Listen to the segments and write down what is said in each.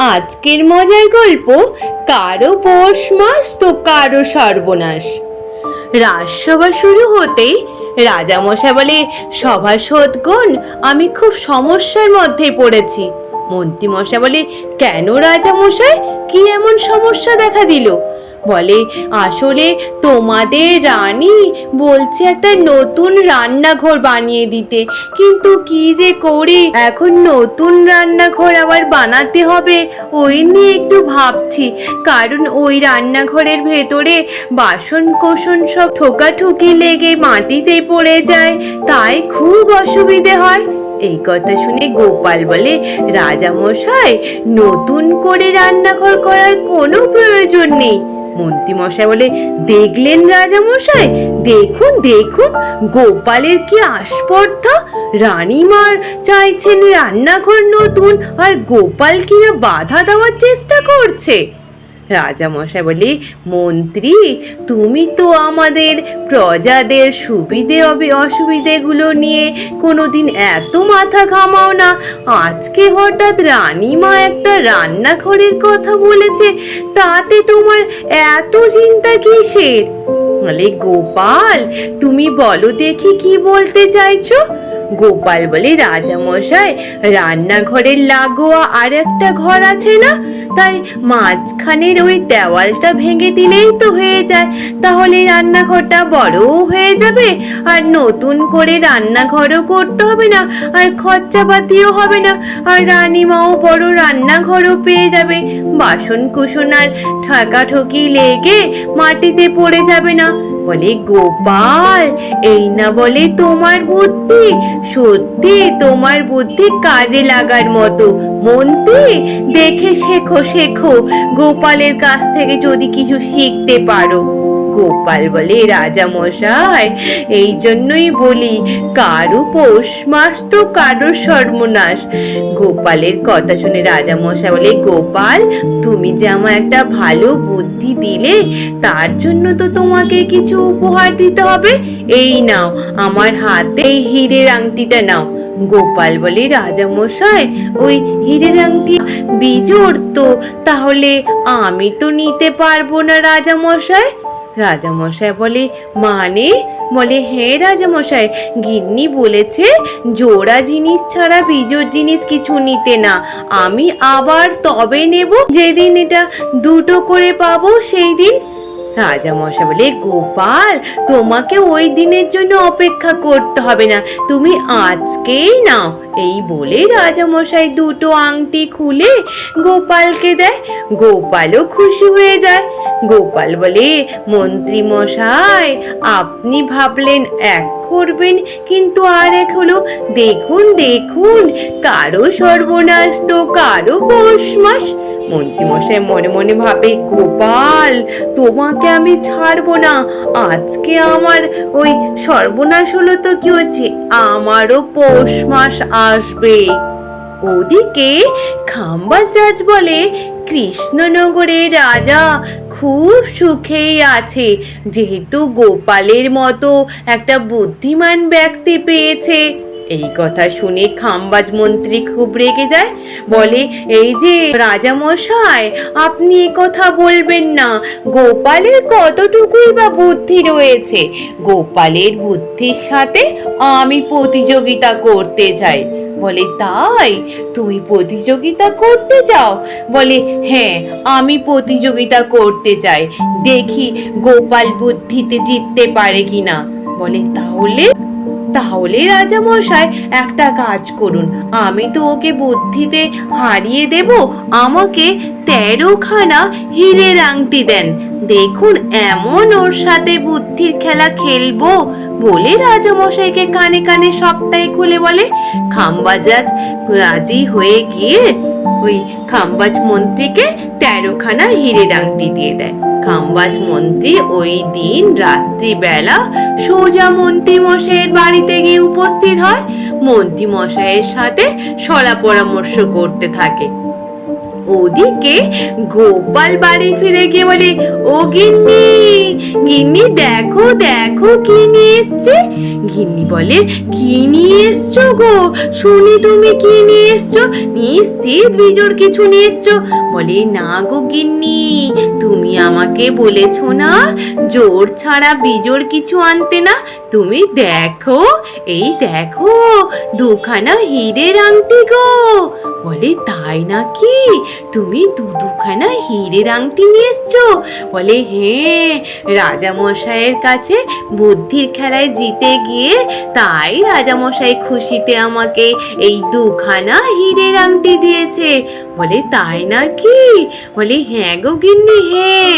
আজকের মজার গল্প, কারও পৌষ মাস তো কারও সর্বনাশ। রাজসভা শুরু হতেই রাজামশা বলে সভাসদগণ আমি খুব সমস্যার মধ্যে পড়েছি। মন্ত্রীমশা বলে, কেন রাজামশাই? কি এমন সমস্যা দেখা দিল? বলে, আসলে তোমাদের রানী বলছে একটা নতুন রান্নাঘর বানিয়ে দিতে। কিন্তু কি যে করি? এখন নতুন রান্নাঘর আবার বানাতে হবে, ওই নিয়ে একটু ভাবছি। কারণ ওই রান্নাঘরের ভেতরে বাসন কোসন সব ঠোকাঠুকি লেগে মাটিতে পড়ে যায়, তাই খুব অসুবিধে হয়। এই কথা শুনে গোপাল বলে, রাজামশাই, নতুন করে রান্নাঘর করার কোনো প্রয়োজন নেই। মন্ত্রীমশাই বলে, দেখলেন রাজামশাই? দেখুন দেখুন, গোপালের কি আস্পর্ধা? রানীমার চাইছেন রান্নাঘর নতুন, আর গোপাল কিনা বাধা দেওয়ার চেষ্টা করছে। রাজামশাই বলে মন্ত্রী, তুমি তো আমাদের প্রজাদের সুবিধে অবি, অসুবিধেগুলো নিয়ে কোনোদিন এত মাথা ঘামাও না। আজকে হঠাৎ রানীমা একটা রান্নাঘরের কথা বলেছে, তাতে তোমার এত চিন্তা কিসের? বলে, গোপাল, তুমি বলো দেখি কি বলতে চাইছো? গোপাল বলে রাজামশাই, রান্নাঘরের লাগোয়া আর একটা ঘর আছে না? তাই মাঝখানের ওই দেওয়ালটা ভেঙে দিলেই তো হয়ে যায়। তাহলে রান্নাঘরটা বড়ও হয়ে যাবে, আর নতুন করে রান্নাঘরও করতে হবে না, আর খরচাপাতিও হবে না, আর রানীমাও বড় রান্নাঘরও পেয়ে যাবে। বাসন কুসন আর ঠাকাঠকি লেগে মাটিতে পড়ে যাবে না। বলে, গোপাল, এই না বলে তোমার বুদ্ধি। সত্যি তোমার বুদ্ধি কাজে লাগার মতো। মন্ত্রী, দেখে শেখো শেখো। গোপালের কাছ থেকে যদি কিছু শিখতে পারো। গোপাল বলে রাজা মশাই এই জন্যই বলি, কারু পৌষ মাস তো কারও সর্বনাশ। গোপালের কথা শুনে রাজা মশাই বলে, গোপাল, তুমি যে আমার একটা ভালো বুদ্ধি দিলে, তার জন্য তো তোমাকে কিছু উপহার দিতে হবে। এই নাও, আমার হাতে এই হীরের আংটিটা নাও। গোপাল বলে রাজা মশাই ওই হীরের আংটি বিজোড় তো তাহলে আমি তো নিতে পারব না রাজা মশাই রাজামশাই বলে মানে? বলে হ্যাঁ রাজামশাই, গিন্নি বলেছে, জোড়া জিনিস ছাড়া বিজোর জিনিস কিছু নিতে না। আমি আবার তবে নেব, যেদিন এটা দুটো করে পাবো, সেই দিন? রাজামশাই বলে, গোপাল, তোমাকে ওই দিনের জন্য অপেক্ষা করতে হবে না। তুমি আজকেই নাও এই বলে রাজামশাই দুটো আংটি খুলে গোপালকে দেয়। গোপালও খুশি হয়ে যায়। গোপাল বলে, মন্ত্রী মশাই, আপনি ভাবলেন এক করবেন, কিন্তু আর এক হলো, দেখুন দেখুন, কারও সর্বনাশ তো কারও পৌষ মাস। মন্ত্রীমশাই মনে মনে ভাবে, গোপাল, তোমাকে আমি ছাড়বো না। আজকে আমার ওই সর্বনাশ হলো তো কি হচ্ছে? আমারও পৌষ মাস আসবে। ওদিকে খাম্বাজ রাজ বলে, কৃষ্ণনগরের রাজা খুব সুখেই আছে। যেহেতু গোপালের মতো একটা বুদ্ধিমান ব্যক্তি পেয়েছে। এই কথা শুনে খাম্বাজ মন্ত্রী খুব রেগে যায়। বলে, এই যে রাজামশাই আপনি এ কথা বলবেন না। গোপালের কতটুকুই বা বুদ্ধি রয়েছে। গোপালের বুদ্ধির সাথে আমি প্রতিযোগিতা করতে চাই বলে, তাই? তুমি প্রতিযোগিতা করতে চাও বলে হ্যাঁ আমি প্রতিযোগিতা করতে চাই দেখি গোপাল বুদ্ধিতে জিততে পারে কিনা। বলে, তাহলে তাহলে রাজা মশাই একটা কাজ করুন। আমি তো ওকে বুদ্ধিতে হারিয়ে দেব, আমাকে তেরোখানা হীরের আংটি দেন। দেখুন, এমন ওর সাথে বুদ্ধির খেলা খেলব বলে রাজামশাইকে কানে কানে সবটাই খুলে বলে। খাম্বাজাজ রাজি হয়ে গিয়ে ওই খাম্বাজ মন্ত্রীকে তেরোখানা হীরের আংটি দিয়ে দেয়। খাম্বাজ মন্ত্রী ওই দিন রাত্রিবেলা সোজা মন্ত্রী মশাইয়ের বাড়িতে গিয়ে উপস্থিত হয়। মন্ত্রী মশাইয়ের সাথে সলা পরামর্শ করতে থাকে। ওদিকে গোপাল বাড়ি ফিরে গিয়ে বলে, ও গিন্নি গিন্নি দেখো দেখো কি নিয়ে এসছে? গিন্নি বলে, কি নিয়ে এসছো গো? শুনি তুমি কি নিয়ে এসছো? নিশ্চিত বিজোর কিছু নিয়ে এসছো? বলে, না গো গিন্নি আমাকে বলেছ না? জোর ছাড়া বিজোর কিছু আনতে না? তুমি দেখো, এই দেখো, দুখানা হিরের আংটি গো। বলে, তাই নাকি? তুমি দু দুখানা হিরের আংটি নিয়ে এসছো? বলে হ্যাঁ রাজামশাইয়ের কাছে বুদ্ধির খেলায় জিতে গিয়ে তাই রাজামশাই খুশিতে আমাকে এই দুখানা হিরের আংটি দিয়েছে। বলে, তাই নাকি? বলে হ্যাঁ গো গিন্নি হ্যাঁ।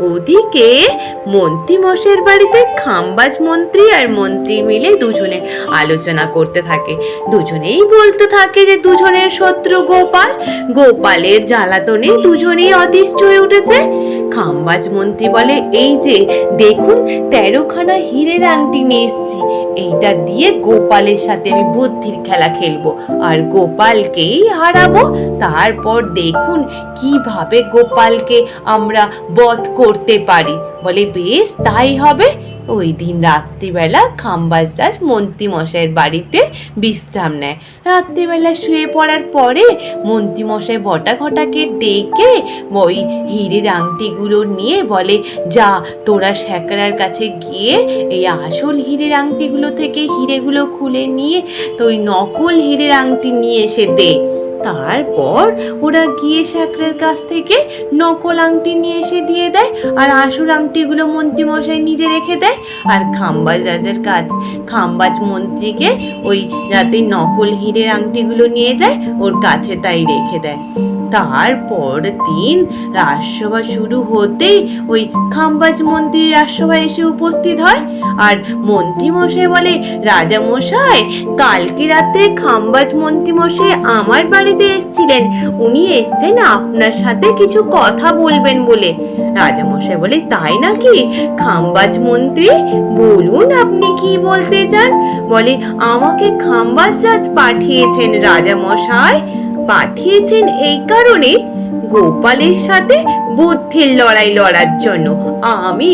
ওদিকে মন্ত্রী মশের বাড়িতে খাম্বাজ মন্ত্রী আর মন্ত্রী মিলে দুজনে আলোচনা করতে থাকে। দুজনেই বলতে থাকে যে দুজনের শত্রু গোপাল। গোপালের জ্বালাতনে দুজনেই অতিষ্ঠ হয়ে উঠেছে। খাম্বাজ মন্ত্রী বলে, এই যে, দেখুন, তেরোখানা হীরের আংটি নিয়ে এসছি। এইটা দিয়ে গোপালের সাথে আমি বুদ্ধির খেলা খেলব আর গোপালকেই হারাবো। তারপর দেখুন, কীভাবে গোপালকে আমরা বধ করতে পারি। বলে, বেশ, তাই হবে। ওই দিন রাত্রিবেলা খাম্বাজ দাস মন্ত্রী মশাইয়ের বাড়িতে বিশ্রাম নেয়। রাত্রিবেলা শুয়ে পড়ার পরে মন্ত্রী মশাই বটা ঘটাকে ডেকে ওই হিরের আংটিগুলো নিয়ে বলে, যা, তোরা শ্যাকরার কাছে গিয়ে এই আসল হিরের আংটিগুলো থেকে হিরেগুলো খুলে নিয়ে, তো ওই নকল হিরের আংটি নিয়ে এসে দে। তারপর ওরা গিয়ে সাঁকড়ের কাছ থেকে নকল আংটি নিয়ে এসে দিয়ে দেয় আর আসল আংটিগুলো মন্ত্রীমশাই নিজে রেখে দেয়। আর খাম্বাজ রাজের কাজ, খাম্বাজ মন্ত্রীকে ওই যাতে নকল হীরের আংটিগুলো নিয়ে যায়, ওর কাছে তাই রেখে দেয়। তারপর দিন রাজসভা শুরু হতেই ওই খাম্বাজ মন্ত্রী রাজসভায় এসে উপস্থিত হয়। আর মন্ত্রী মশাই বলে, রাজা মশাই, কালকে রাতে খাম্বাজ মন্ত্রী মশাই আমার বাড়িতে এসেছিলেন। উনি এসছেন আপনার সাথে কিছু কথা বলবেন বলে। রাজা মশাই বলে, তাই নাকি? খাম্বাজ মন্ত্রী, বলুন আপনি কি বলতে চান? বলে, আমাকে খাম্বাজ রাজ পাঠিয়েছেন রাজা মশাই। পাঠিয়েছেন এই কারণে গোপালের সাথে বুদ্ধির লড়াই লড়ার জন্য। আমি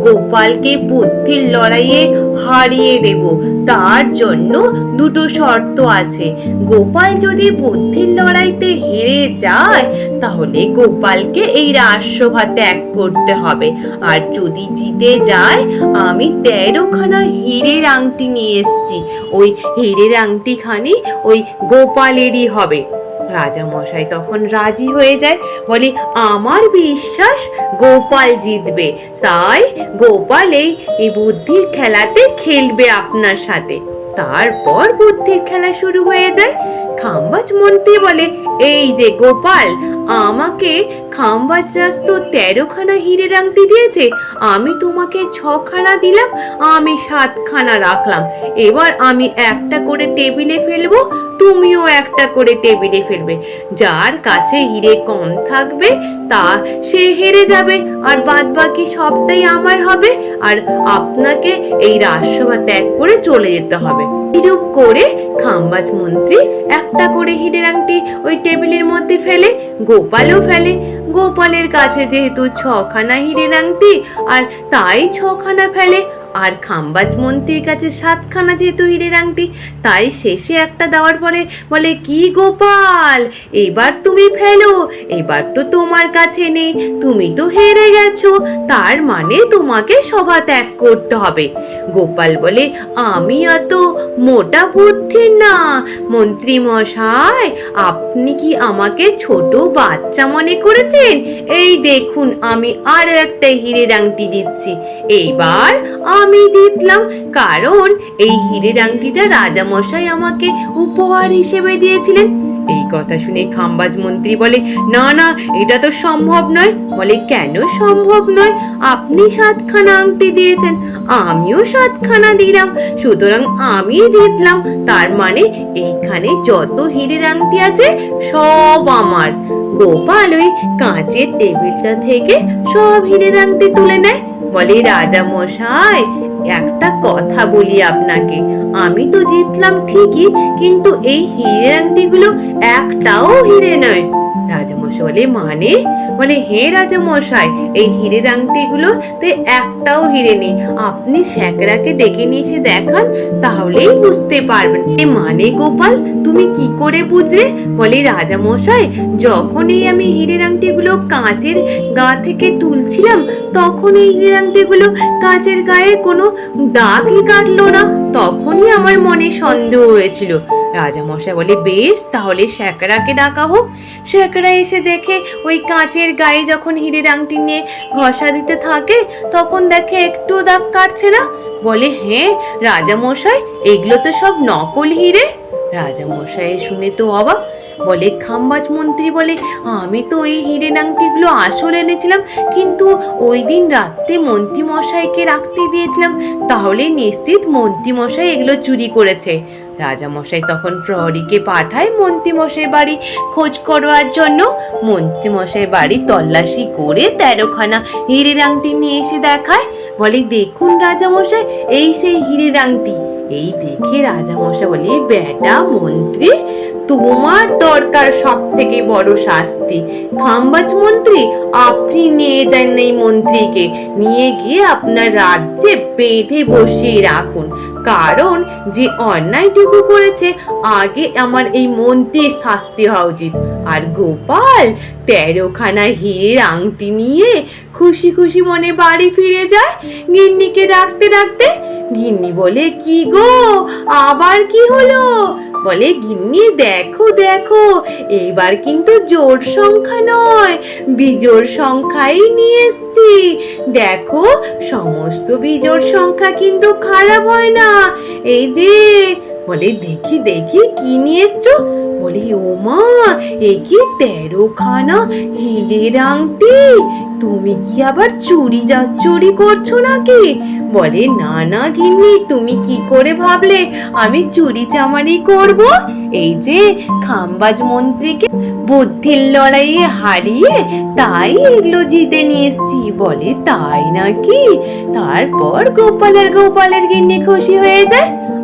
গোপালকে বুদ্ধির লড়াইয়ে হারিয়ে দেব। তার জন্য দুটো শর্ত আছে। গোপাল যদি বুদ্ধির লড়াইতে হেরে যায়, তাহলে গোপালকে এই রাজসভা ত্যাগ করতে হবে। আর যদি জিতে যায়, আমি তেরোখানা হীরের আংটি নিয়ে এসেছি। ওই হীরের আংটিখানি ওই গোপালেরই হবে। রাজা মশাই তখন রাজি হয়ে যায়। বলে, আমার বিশ্বাস গোপাল জিতবে। তাই গোপাল এই বুদ্ধির খেলাতে খেলবে আপনার সাথে। তারপর বুদ্ধির খেলা শুরু হয়ে যায়। খাম্বাজ মন্ত্রী বলে, এই যে গোপাল আমাকে খাম্বাজ রাজ তো তেরোখানা হীরের আংটি দিয়েছে, আমি তোমাকে ছখানা দিলাম, আমি সাতখানা রাখলাম। এবার আমি একটা করে টেবিলে ফেলব, তুমিও একটা করে টেবিলে ফেলবে। যার কাছে হিরে কম থাকবে, তা সে হেরে যাবে, আর বাদ বাকি সবটাই আমার হবে, আর আপনাকে এই রাজসভা ত্যাগ করে চলে যেতে হবে। এরূপ করে খাম্বাজ মন্ত্রী একটা করে হিরের আংটি ওই টেবিলের মধ্যে ফেলে, গোপালও ফেলে। গোপালের কাছে যেহেতু ছখানা হিরের আংটি আর তাই ছখানা ফেলে আর খাম্বাজ মন্ত্রীর কাছে সাতখানা যেহেতু হিরের আংটি, তাই শেষে একটা দেওয়ার পরে বলে, কি গোপাল? এবার তুমি ফেলো, এবার তো তোমার কাছে নেই, তুমি তো হেরে গেছো, তার মানে তোমাকে সভা ত্যাগ করতে হবে। গোপাল বলে, আমি অত মোটা বুদ্ধির না, মন্ত্রী মশাই, আপনি কি আমাকে ছোট বাচ্চা মনে করেছেন? এই দেখুন, আমি আর একটা হীরের আংটি দিচ্ছি। এইবার আমি জিতলাম। কারণ এই হীরের আংটিটা রাজামশাই আমাকে উপহার হিসেবে দিয়েছিলেন। এই কথা শুনে খাম্বাজ মন্ত্রী বলে, না না, এটা তো সম্ভব নয়। বলে, কেন সম্ভব নয়? আপনি সাতখানা আংটি দিয়েছেন, আমিও সাতখানা দিলাম। সুতরাং আমি জিতলাম। তার মানে এইখানে যত হিরের আংটি আছে, সব আমার। গোপাল ওই কাঁচের টেবিলটা থেকে সব হিরের আংটি তুলে নেয়। বলে, রাজা মশাই, একটা কথা বলি আপনাকে। আমি তো জিতলাম ঠিকই, কিন্তু এই হিরে আংটিগুলো একটাও হিরে নয়। রাজামশাই বলে মানে? বলে, হে রাজামশাই, এই হিরের আংটিগুলো তে একটাও হিরে নেই। আপনি শ্যাকরাকে ডেকে নিয়ে এসে দেখান, তাহলেই বুঝতে পারবেন। এ মানে গোপাল, তুমি কি করে বুঝে বলে, রাজামশাই, যখনই আমি হিরের আংটিগুলো কাঁচের গা থেকে তুলছিলাম তখন এই হিরের আংটিগুলো কাঁচের গায়ে কোনো দাগই কাটলো না। তখনই আমার মনে সন্দেহ হয়েছিল। রাজামশাই বলে, বেশ, তাহলে শ্যাকরাকে ডাকা হোক। শ্যাকরা এসে দেখে ওই কাঁচের গায়ে যখন হিরের আংটি নিয়ে ঘষা দিতে থাকে, তখন দেখে একটু দাগ কাটছে না। বলে হ্যাঁ রাজা মশাই এগুলো তো সব নকল হিরে। রাজামশাই শুনে তো অবাক। বলে, খাম্বাজ মন্ত্রী বলে, আমি তো এই হিরে আংটিগুলো আসল এনেছিলাম, কিন্তু ওই দিন রাত্রে মন্ত্রী মশাইকে রাখতে দিয়েছিলাম, তাহলে নিশ্চিত মন্ত্রী মশাই এগুলো চুরি করেছে। রাজামশাই তখন প্রহরীকে পাঠায় মন্ত্রীমশাই বাড়ি খোঁজ করবার জন্য। মন্ত্রীমশাই বাড়ি তল্লাশি করে তেরোখানা হিরের আংটি নিয়ে এসে দেখায়। বলে, দেখুন রাজামশাই, এই সেই হিরের আংটি এই দেখে রাজামশাই বলে বেটা মন্ত্রী, তোমার দরকার সব থেকে বড় শাস্তি। খাম্বাজ মন্ত্রী, আপনি নিয়ে যান এই মন্ত্রীকে। নিয়ে গিয়ে আপনার রাজ্যে বেঁধে বসিয়ে রাখুন। কারণ যে অন্যায়টুকু করেছে, আগে আমার এই মন্ত্রীর শাস্তি হওয়া উচিত। আর গোপাল, তেরোখানা হিরের আংটি নিয়ে খুশি খুশি মনে বাড়ি ফিরে যায়, গিন্নিকে ডাকতে ডাকতে, গিন্নি বলে, কি গো? আবার কি হলো? বলে, গিন্নি, দেখো দেখো এইবার কিন্তু জোর সংখ্যা নয় বিজোড় সংখ্যাই নিয়ে এসছি। দেখো, সমস্ত বিজোড় সংখ্যা কিন্তু খারাপ হয় না। এই যে বলে, দেখি দেখি, কি নিয়ে এসছো? বলি ও মা এ কি তেরোখানা হিরের আংটি তুমি কি আবার চুরি যা চুরি করছ নাকি? বলে, না না, গিন্নি, তুমি কি করে ভাবলে? আমি চুরি চামারি করব? এই যে, খাম্বাজ মন্ত্রীকে বুদ্ধির লড়াইয়ে হারিয়ে তাই এগুলো জিতে নিয়ে এসছি। বলে, তাই নাকি? তারপর গোপালের গোপালের গিন্নি খুশি হয়ে যায়?